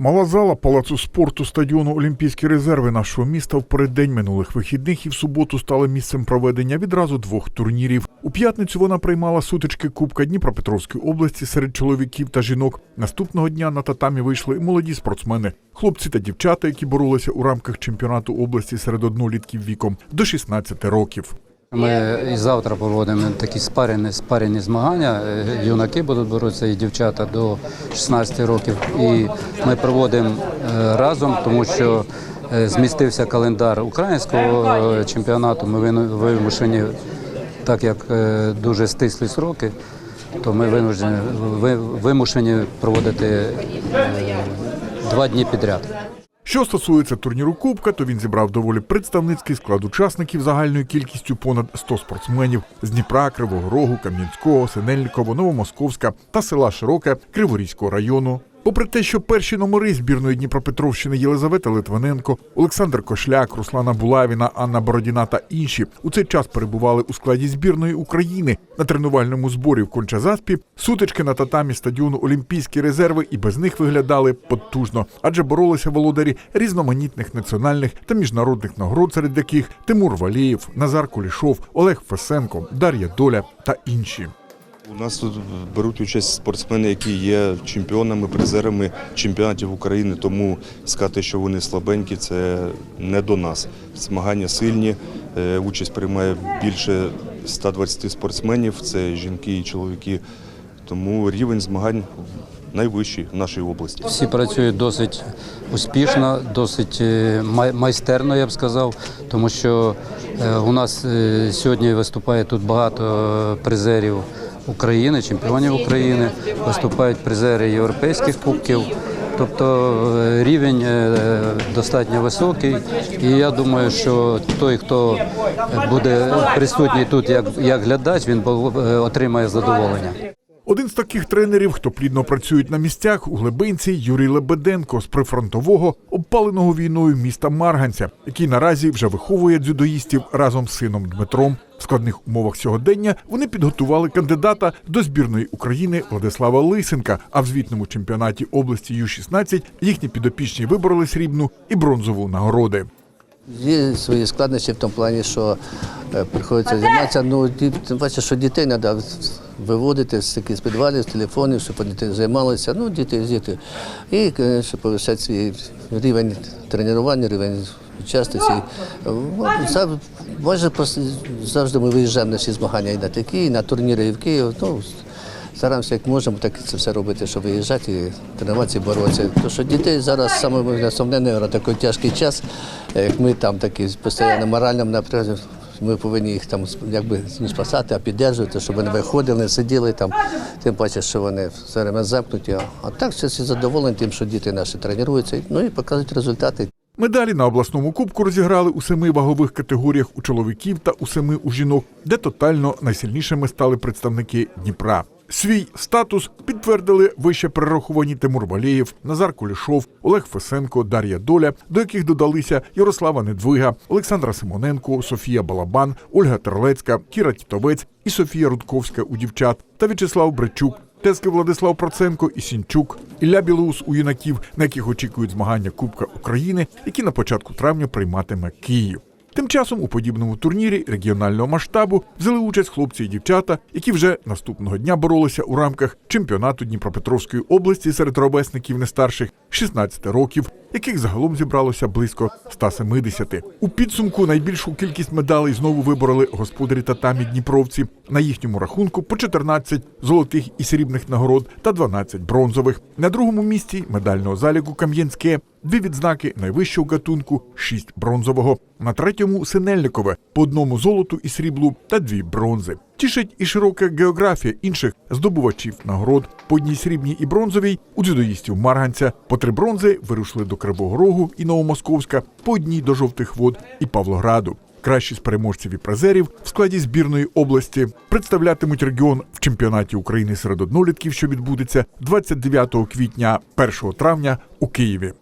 Мала зала палацу спорту стадіону Олімпійські резерви нашого міста в переддень минулих вихідних і в суботу стала місцем проведення відразу двох турнірів. У п'ятницю вона приймала сутички Кубка Дніпропетровської області серед чоловіків та жінок. Наступного дня на татамі вийшли молоді спортсмени, хлопці та дівчата, які боролися у рамках чемпіонату області серед однолітків віком до 16 років. Ми і завтра проводимо такі спарені, спарені змагання. Е, Юнаки будуть боротися і дівчата до 16 років. І ми проводимо е, разом, тому що е, змістився календар українського чемпіонату. Ми вимушені, так як дуже стислі сроки, то ми винуждені, ви- вимушені проводити два дні підряд. Що стосується турніру Кубка, то він зібрав доволі представницький склад учасників загальною кількістю понад 100 спортсменів з Дніпра, Кривого Рогу, Кам'янського, Синельниково, Новомосковська та села Широке Криворізького району. Попри те, що перші номери збірної Дніпропетровщини Єлизавета Литвиненко, Олександр Кошляк, Руслана Булавіна, Анна Бородіна та інші у цей час перебували у складі збірної України на тренувальному зборі в Кончазаспі, сутички на татамі стадіону Олімпійські резерви і без них виглядали потужно, адже боролися володарі різноманітних національних та міжнародних нагород, серед яких Тимур Валієв, Назар Кулішов, Олег Фесенко, Дар'я Доля та інші. У нас тут беруть участь спортсмени, які є чемпіонами, призерами чемпіонатів України. Тому сказати, що вони слабенькі, це не до нас. Змагання сильні. е, Участь приймає більше 120 спортсменів. Це жінки і чоловіки. Тому рівень змагань найвищий в нашій області. Всі працюють досить успішно, досить е, майстерно, я б сказав, тому що е, у нас сьогодні виступає тут багато призерів України, чемпіонів України, виступають призери європейських кубків. Тобто е, рівень е, достатньо високий, і я думаю, що той, хто буде присутній тут як, як глядач, він е, отримає задоволення. Один з таких тренерів, хто плідно працюють на місцях у глибинці, Юрій Лебеденко з прифронтового, обпаленого війною міста Марганця, який наразі вже виховує дзюдоїстів разом з сином Дмитром. В складних умовах сьогодення вони підготували кандидата до збірної України Владислава Лисенка. А в звітному чемпіонаті області Ю-16 їхні підопічні вибороли срібну і бронзову нагороди. Є свої складнощі в тому плані, що е, приходиться займатися. Ну, паче, що дітей треба виводити з з підвалів, з телефонів, щоб тим займалися. Ну, діти, діти. І, е, щоб повищати свій рівень тренування, рівень За- Майже завжди ми виїжджаємо на всі змагання і на такі, і на турніри і в Київ. Ну, Стараємося, як можемо, так це все робити, щоб виїжджати, і тренуватися, і боротися. Тому що дітей зараз саме основне, на такий тяжкий час, як ми там такі постійно моральному напрямку, ми повинні їх там якби не спасати, а підтримувати, щоб вони виходили, не сиділи там, тим паче, що вони все время замкнуті. А- А так всі задоволені тим, що діти наші тренуються, ну і показують результати. Медалі на обласному кубку розіграли у семи вагових категоріях у чоловіків та у семи у жінок, де тотально найсильнішими стали представники Дніпра. Свій статус підтвердили вище перераховані Тимур Валєєв, Назар Кулішов, Олег Фесенко, Дар'я Доля, до яких додалися Ярослава Недвига, Олександра Симоненко, Софія Балабан, Ольга Терлецька, Кіра Тітовець і Софія Рудковська у дівчат та В'ячеслав Бречук. Тески Владислав Проценко і Сінчук, Ілля Білоус у юнаків, на яких очікують змагання Кубка України, які на початку травня прийматиме Київ. Тим часом у подібному турнірі регіонального масштабу взяли участь хлопці і дівчата, які вже наступного дня боролися у рамках чемпіонату Дніпропетровської області серед ровесників не старших 16 років, яких загалом зібралося близько 170. У підсумку найбільшу кількість медалей знову вибороли господарі татамі Дніпровці. На їхньому рахунку по 14 золотих і срібних нагород та 12 бронзових. На другому місці медального заліку Кам'янське. Дві відзнаки найвищого гатунку, шість бронзового. На третьому Синельникове по одному золоту і сріблу та дві бронзи. Тішить і широка географія інших здобувачів нагород. По одній срібній і бронзовій у дзюдоїстів Марганця. По три бронзи вирушили до Кривого Рогу і Новомосковська, по одній до жовтих вод і Павлограду. Кращі з переможців і призерів в складі збірної області представлятимуть регіон в чемпіонаті України серед однолітків, що відбудеться 29 квітня 1 травня у Києві.